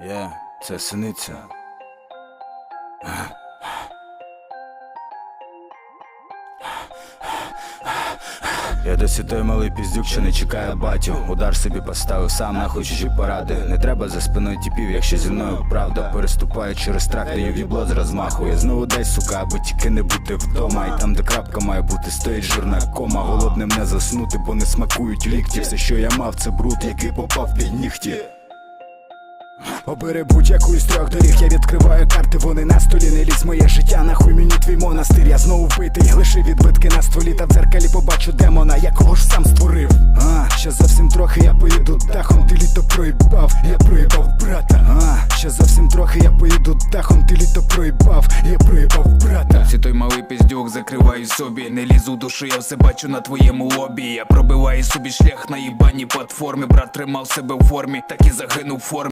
Є, це синиця. Я досі той малий піздюк, що не чекає батю. Удар собі поставив сам, нахуй чужі поради. Не треба за спиною тіпів, якщо зі мною правда. Переступаю через трак, даю вібло з розмаху. Я знову десь, сука, аби тільки не бути вдома. І там, де крапка має бути, стоїть жирна кома. Голодним не заснути, бо не смакують лікті. Все, що я мав, це бруд, який попав під нігті. Обери будь-яку із трьох доріг, я відкриваю карти, вони на столі, не лізь моє життя, нахуй мені твій монастир, я знову вбитий, лиши відбитки на стволі, та в дзеркалі побачу демона, якого ж сам створив. А, ще зовсім трохи я поїду дахом, ти літо проїбав, я проїбав брата. А, ще зовсім трохи я поїду дахом, ти літо проїбав, я проїбав брата. Ці той малий піздюк закриваю собі, не лізу душу, я все бачу на твоєму лобі. Я пробиваю собі шлях на їбаній платформі. Брат тримав себе в формі, так і загинув в формі.